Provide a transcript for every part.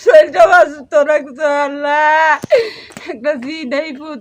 শরীরটা অসুস্থ রাখতো আল্লাহ একটা নাই পুত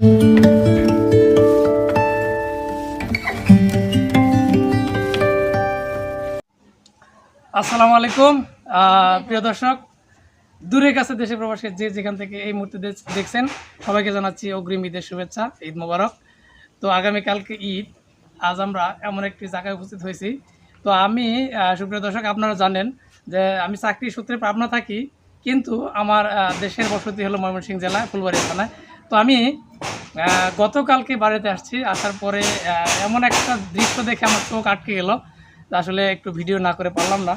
আসসালামু আলাইকুম। প্রিয় দর্শক, দূরের কাছে দেশে প্রবাসী যে যেখান থেকে এই মুহূর্তে দেখছেন, সবাইকে জানাচ্ছি অগ্রিম ঈদের শুভেচ্ছা, ঈদ মোবারক। তো আগামীকালকে ঈদ, আজ আমরা এমন একটি জায়গায় উপস্থিত হয়েছি। তো আমি সুপ্রিয় দর্শক, আপনারা জানেন যে আমি চাকরি সূত্রে পাবনা থাকি, কিন্তু আমার দেশের বসতি হলো ময়মনসিংহ জেলা ফুলবাড়ি থানায়। তো আমি গতকালকে বাড়িতে আসছি, আসার পরে এমন একটা দৃশ্য দেখে আমার চোখ আটকে গেল আসলে একটু ভিডিও না করে পারলাম না।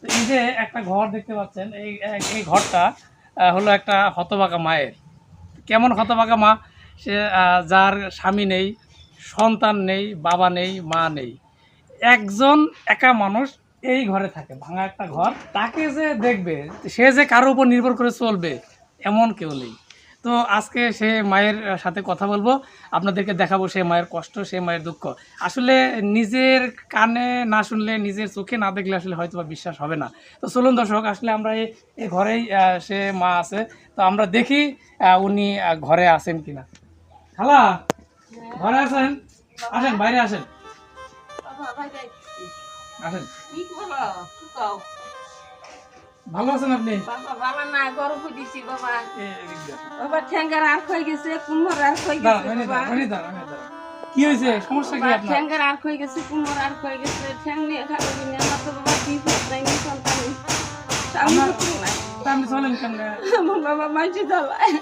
তো এই যে একটা ঘর দেখতে পাচ্ছেন, এই এই ঘরটা হলো একটা হতবাকা মায়ের। কেমন হতবাকা মা? সে যার স্বামী নেই, সন্তান নেই, বাবা নেই, মা নেই। একজন একা মানুষ এই ঘরে থাকে, ভাঙা একটা ঘর। তাকে যে দেখবে, সে যে কারোর উপর নির্ভর করে চলবে, এমন কেউ নেই। তো আজকে সে মায়ের সাথে কথা বলব। আপনাদেরকে দেখাবো সে মায়ের কষ্ট সে মায়ের দুঃখ। আসলে নিজের কানে না শুনলে নিজের চোখে না দেখলে আসলে হয়তো বা বিশ্বাস হবে না। তো চলুন দর্শক আসলে আমরা এই ঘরেই সে মা আছে। তো আমরা দেখি উনি ঘরে আছেন কিনা। খালা ঘরে আছেন? আসেন বাইরে আসেন। আসেন। ভালো আছেন আপনি? বাবা না গরম বাবা। বাবা ঠ্যাঙ্গার আর গেছে আর গেছে বাবা। কি সমস্যা কি আপনার? ঠ্যাঙ্গার আর খই গেছে কুমোর আর খই গেছে ঠ্যাং নিয়ে খাব কিনে আমার তো বাবা কি নাই নি সন্তান। আমার- তা আপনি চলেন কেন আমার বাবা মাইছে জ্বালায়।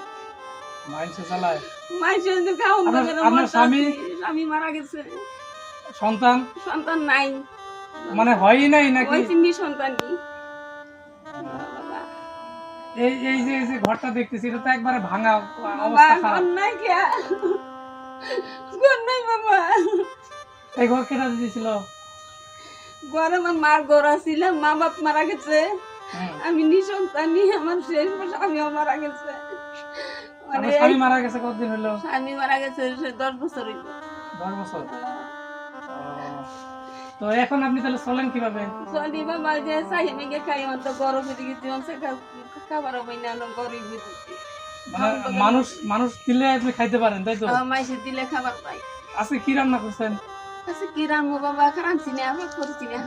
মাইছে খাওন বাজারে আপনার মরতে স্বামী- স্বামী মারা গেছে। সন্তান? সন্তান নাই। মানে হয়ই নাই নাকি? ওই চিনি সন্তান এই এই যে এই যে ঘরটা দেখতেছি এটা তো একবারে ভাঙা অবস্থা খারাপ। নাই কে ঘর নাই বাবা। এই ঘর কেটা দিয়েছিল? ঘর আমার মার ঘর ছিল মা বাপ মারা গেছে। আমি নিঃসন্তানি আমার শেষ স্বামীও মারা গেছে। মানে স্বামী মারা গেছে কতদিন হলো? স্বামী মারা গেছে দশ বছর হইল। দশ বছর। তো এখন আপনি তাহলে চলেন কীভাবে? চলি বাবা যে চাই খাই তো গরম হয়ে গেছে অংশে খাবার হবে না গরিব মানে মানুষ মানুষ দিলে আপনি খাইতে পারেন তাই তো? মাইসে দিলে খাবার পাই। আজকে কি রান্না করছেন? কি রান্না বাবা খারাপ না আবার করছি না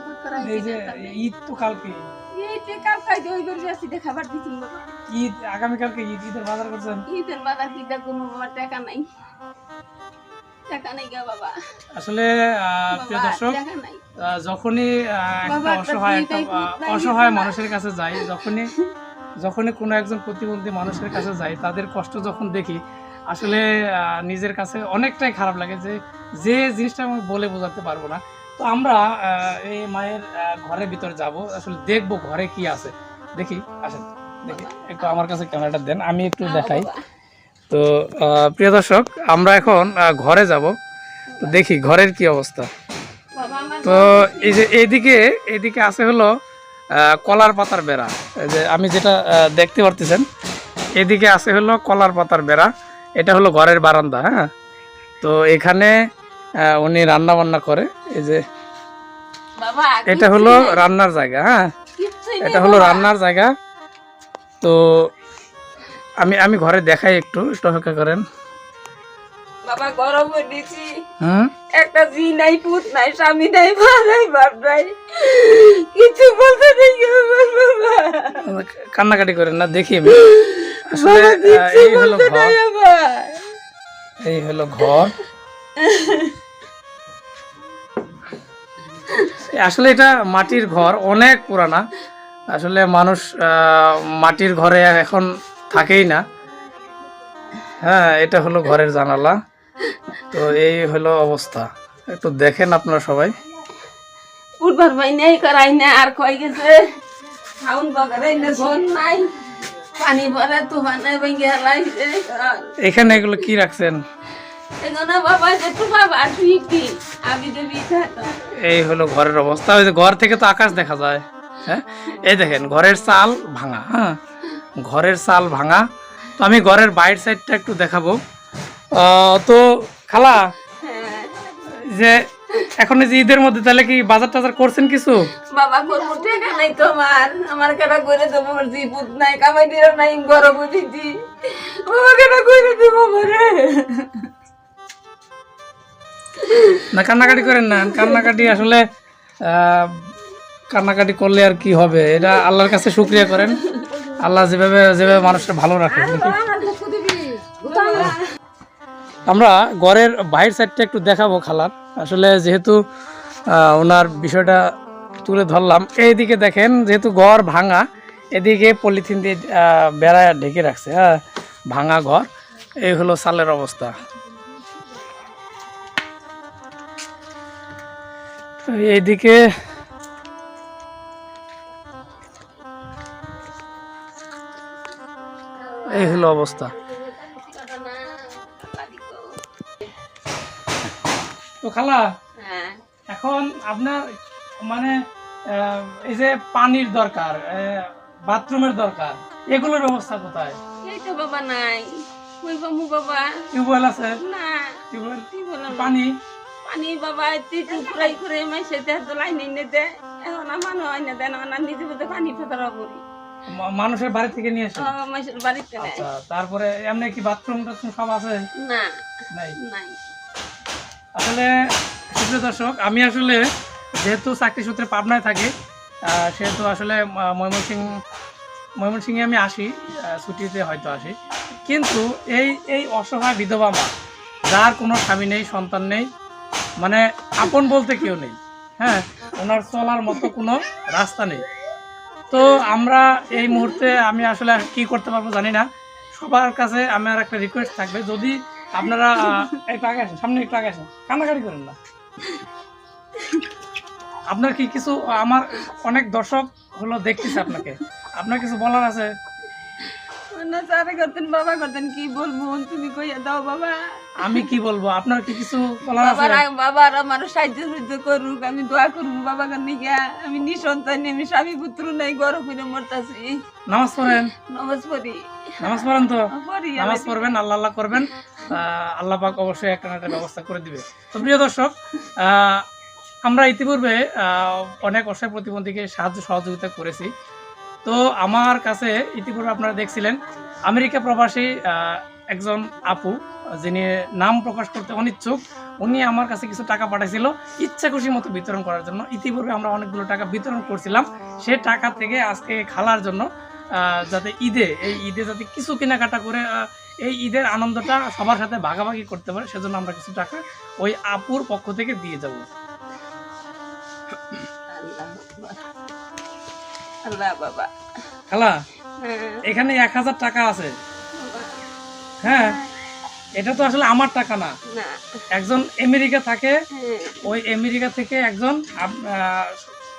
এই যে ঈদ তো কালকে। এই টেকা ওই খাবার দিচ্ছি বাবা ঈদ ঈদের বাজার করছেন? ঈদের বাজার কি দেখো বাবা টাকা নাই। টাকা নাই গা বাবা। আসলে প্রিয় দর্শক টাকা নাই। আহ, যখনই একটা অসহায় অসহায় মানুষের কাছে যাই যখনই যখনই কোনো একজন প্রতিবন্ধী মানুষের কাছে যাই তাদের কষ্ট যখন দেখি আসলে নিজের কাছে অনেকটাই খারাপ লাগে যে যে জিনিসটা আমি বলে বোঝাতে পারব না। তো আমরা এই মায়ের ঘরের ভিতর যাব আসলে দেখব ঘরে কি আছে। দেখি আসেন দেখি একটু আমার কাছে ক্যামেরাটা দেন আমি একটু দেখাই। তো আহ, প্রিয় দর্শক আমরা এখন ঘরে যাব। তো দেখি ঘরের কি অবস্থা। তো এই যে এইদিকে এইদিকে আছে হলো কলার পাতার বেড়া। এই যে আমি যেটা দেখতে পারতেছেন এদিকে আছে হলো কলার পাতার বেড়া। এটা হলো ঘরের বারান্দা হ্যাঁ? তো এখানে উনি রান্না বান্না করে এই যে এটা হলো রান্নার জায়গা হ্যাঁ? এটা হলো রান্নার জায়গা। তো আমি আমি ঘরে দেখাই একটু একটু অপেক্ষা করেন। বাবা গরম হয়ে দিছি একটা জি নাই পুত নাই স্বামী নাই মা নাই বাপ নাই। কিছু বলতে নেই কান্নাকাটি করেন না দেখি আসলে এই হলো ঘর। এই হলো ঘর। আসলে এটা মাটির ঘর অনেক পুরানা। আসলে মানুষ আহ, মাটির ঘরে এখন থাকেই না। হ্যাঁ এটা হলো ঘরের জানালা। তো এই হলো অবস্থা। একটু দেখেন আপনারা সবাই। উঠবার ভাই নেই করাই না আর কই গেছে? খাউন বাগারে না ঘর নাই পানি ভরে তুফানে ভেঙে হালাইছে এখানে এগুলো কি রাখছেন? এই হলো ঘরের অবস্থা। ওই যে ঘর থেকে তো আকাশ দেখা যায়। হ্যাঁ? এই দেখেন ঘরের চাল ভাঙা হ্যাঁ? ঘরের চাল ভাঙা। তো আমি ঘরের বাইরের সাইডটা একটু দেখাবো। তো খালা? হ্যাঁ। যে এখন যে ঈদের মধ্যে তাহলে কি বাজার টাজার করছেন কিছু? বাবা করব টাকা নাই তোমার। আমার কেটা করে দেবো আমার নাই কামাই নাই গরম বাবা কেটা করে দেবো মরে না কান্নাকাটি করেন না। কান্নাকাটি আসলে আহ, কান্নাকাটি করলে আর কি হবে? এটা আল্লাহর কাছে শুক্রিয়া করেন। আল্লাহ যেভাবে যেভাবে মানুষটা ভালো রাখে। আমরা ঘরের বাইরের সাইডটা একটু দেখাবো খালার। আসলে যেহেতু ওনার বিষয়টা তুলে ধরলাম, এইদিকে দেখেন যেহেতু ঘর ভাঙা, এদিকে পলিথিন দিয়ে বেড়া ঢেকে রাখছে হ্যাঁ ভাঙা ঘর, এই হলো সালের অবস্থা। এইদিকে এই হলো অবস্থা। তো খালা হ্যাঁ। এখন আপনার মানে এই যে পানির দরকার বাথরুমের দরকার এগুলোর ব্যবস্থা কোথায়? এই তো বাবা নাই। বামু বাবা টিউবওয়েল আছে? না। টিউবওয়েল? পানি? পানি বাবা তুই ফুরাই করে মাইসে দেহ তো লাইন এনে দে। এখন আমার হয় না দেন আমার নিজে বুঝে পানি ফেতরা করি মানুষের বাড়ি থেকে নিয়ে আসে মাইসের বাড়িতে আচ্ছা তারপরে এমনি কি বাথরুম টাথরুম সব আছে? না। নাই? নাই। আসলে সুপ্রিয় দর্শক, আমি আসলে যেহেতু চাকরি সূত্রে পাবনায় থাকি সেহেতু আসলে ময়মনসিং ময়মনসিংহে আমি আসি ছুটিতে হয়তো আসি। কিন্তু এই এই অসহায় বিধবা মা, যার কোনো স্বামী নেই, সন্তান নেই মানে আপন বলতে কেউ নেই হ্যাঁ ওনার চলার মতো কোনো রাস্তা নেই। তো আমরা এই মুহূর্তে আমি আসলে কি করতে পারব জানি না। সবার কাছে আমার একটা রিকোয়েস্ট থাকবে, যদি আপনারা একটু আগে আসেন সামনে একটু আগে আসেন। কান্নাকাটি করেন না। আপনার কি কিছু আমার অনেক দর্শক হলো দেখতেছে আপনাকে। আপনার কিছু বলার আছে? না স্যার করতেন বাবা করতেন কি বলব? তুমি কইয়া দাও বাবা। আমি কি বলব? আপনার কি কিছু বলার আছে? আমার সাহায্য সাহায্য করুক আমি দোয়া করব বাবা আমি নিঃসন্তান আমি স্বামী পুত্র নাই গরম হইলে মরতাছি। নামাজ পড়েন? নমাজ পড়ি। নামাজ পড়েন তো? নামাজ পড়বেন আল্লাহ আল্লাহ করবেন। আহ, আল্লাহ পাক অবশ্যই একটা না একটা ব্যবস্থা করে দিবে। তো প্রিয় দর্শক আমরা ইতিপূর্বে অনেক অসহায় প্রতিবন্ধীকে সাহায্য সহযোগিতা করেছি। তো আমার কাছে ইতিপূর্বে আপনারা দেখছিলেন আমেরিকা প্রবাসী একজন আপু যিনি নাম প্রকাশ করতে অনিচ্ছুক উনি আমার কাছে কিছু টাকা পাঠাইছিল ইচ্ছা খুশি মতো বিতরণ করার জন্য। ইতিপূর্বে আমরা অনেকগুলো টাকা বিতরণ করছিলাম সে টাকা থেকে আজকে খালার জন্য যাতে ঈদে এই ঈদে যাতে কিছু কেনাকাটা করে এই ঈদের আনন্দটা সবার সাথে ভাগাভাগি করতে পারে সেজন্য আমরা কিছু টাকা ওই আপুর পক্ষ থেকে দিয়ে যাব। আল্লাহ বাবা। খালা হ্যাঁ। এখানে এক হাজার টাকা আছে। হ্যাঁ এটা তো আসলে আমার টাকা না। একজন আমেরিকা থাকে হ্যাঁ। ওই আমেরিকা থেকে একজন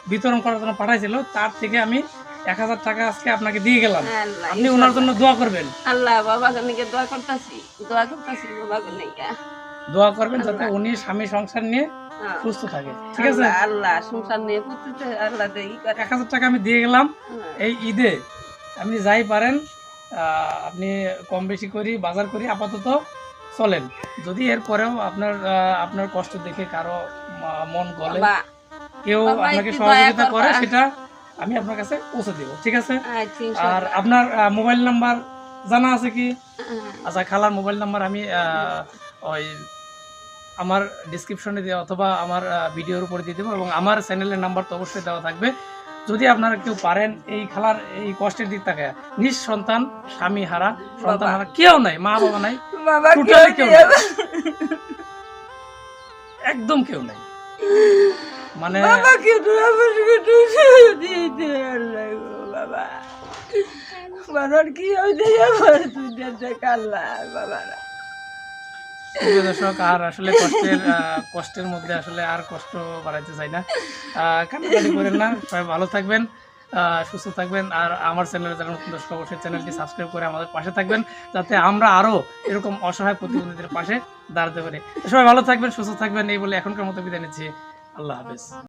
বিতরণ করার জন্য পাঠাইছিল তার থেকে আমি এক হাজার টাকা আজকে আপনাকে দিয়ে গেলাম। আপনি ওনার জন্য দোয়া করবেন। আল্লাহ বাবা দোয়া করতেছি দোয়া করতেছি বাবা কাছে দোয়া করবেন যাতে উনি স্বামী সংসার নিয়ে সুস্থ থাকে। ঠিক আছে? আল্লাহ সংসার নিয়ে আল্লাহ এক হাজার টাকা আমি দিয়ে গেলাম। হ্যাঁ। এই ঈদে আপনি যাই পারেন আপনি কম বেশি করি বাজার করি আপাতত চলেন। যদি এরপরেও আপনার আপনার কষ্ট দেখে কারও মন গলে কেউ আপনাকে সহযোগিতা করে সেটা আমি আপনার কাছে পৌঁছে দিব ঠিক আছে? আচ্ছা আর আপনার মোবাইল নাম্বার জানা আছে কি। আচ্ছা খালার মোবাইল নাম্বার আমি ওই আমার ডিসক্রিপশনে দিয়ে অথবা আমার ভিডিওর উপরে দিয়ে দেবো এবং আমার চ্যানেলের নাম্বার তো অবশ্যই দেওয়া থাকবে। যদি আপনারা কেউ পারেন এই খালার এই কষ্টের দিক থাকে নিজ সন্তান স্বামী হারা সন্তান হারা কেউ নাই মা বাবা নাই টোটালি কেউ নাই। একদম কেউ নাই। মানে বাবা কেউ তো আমাকে দিয়ে দে গো বাবা। মানুষ কি হয়েছে আমার তুই দেখ আল্লাহ বাবা। প্রিয় দর্শক আর আসলে কষ্টের কষ্টের মধ্যে আসলে আর কষ্ট বাড়াইতে চাই না। কান্নাকাটি করেন না সবাই ভালো থাকবেন সুস্থ থাকবেন আর আমার চ্যানেলে যারা নতুন দর্শক অবশ্যই চ্যানেলটি সাবস্ক্রাইব করে আমাদের পাশে থাকবেন যাতে আমরা আরও এরকম অসহায় প্রতিবন্ধীদের পাশে দাঁড়াতে পারি। সবাই ভালো থাকবেন সুস্থ থাকবেন এই বলে এখনকার মতো বিদায় নিচ্ছি। আল্লাহ হাফেজ।